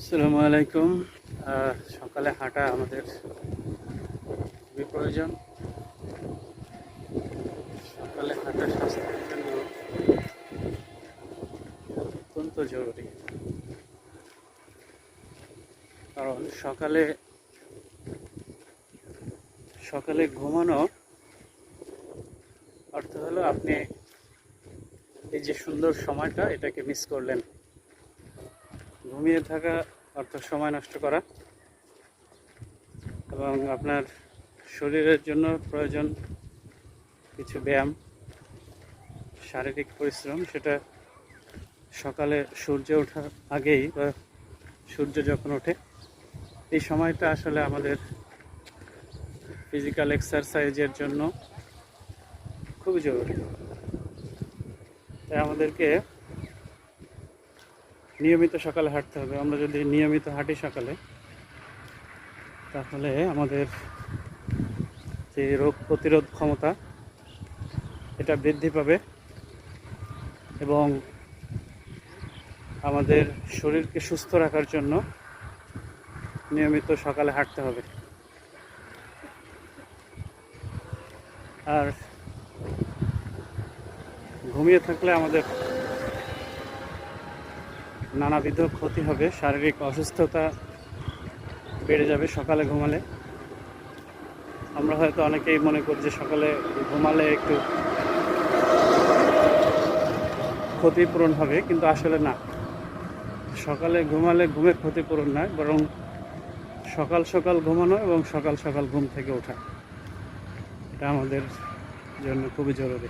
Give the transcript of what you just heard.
আসসালামু আলাইকুম। সকালে হাঁটা আমাদের খুবই প্রয়োজন। সকালে হাঁটা স্বাস্থ্যের জন্য অত্যন্ত জরুরি। কারণ সকালে সকালে ঘুমানো অর্থ হলো আপনি এই যে সুন্দর সময়টা এটাকে মিস করলেন। ঘুমিয়ে থাকা অর্থ সময় নষ্ট করা এবং আপনার শরীরের জন্য প্রয়োজন কিছু ব্যায়াম, শারীরিক পরিশ্রম, সেটা সকালে সূর্য ওঠার আগেই বা সূর্য যখন ওঠে, এই সময়টা আসলে আমাদের ফিজিক্যাল এক্সারসাইজের জন্য খুবই জরুরি। তাই আমাদেরকে নিয়মিত সকালে হাঁটতে হবে। আমরা যদি নিয়মিত হাঁটি সকালে, তাহলে আমাদের যে রোগ প্রতিরোধ ক্ষমতা, এটা বৃদ্ধি পাবে এবং আমাদের শরীরকে সুস্থ রাখার জন্য নিয়মিত সকালে হাঁটতে হবে। আর ঘুমিয়ে থাকলে আমাদের নানাবিধ ক্ষতি হবে, শারীরিক অসুস্থতা বেড়ে যাবে সকালে ঘুমালে। আমরা হয়তো অনেকেই মনে করি যে সকালে ঘুমালে একটু ক্ষতিপূরণ হবে, কিন্তু আসলে না। সকালে ঘুমালে ঘুমের ক্ষতিপূরণ নয়, বরং সকাল সকাল ঘুমানো এবং সকাল সকাল ঘুম থেকে ওঠা। এটা আমাদের জন্য খুবই জরুরি।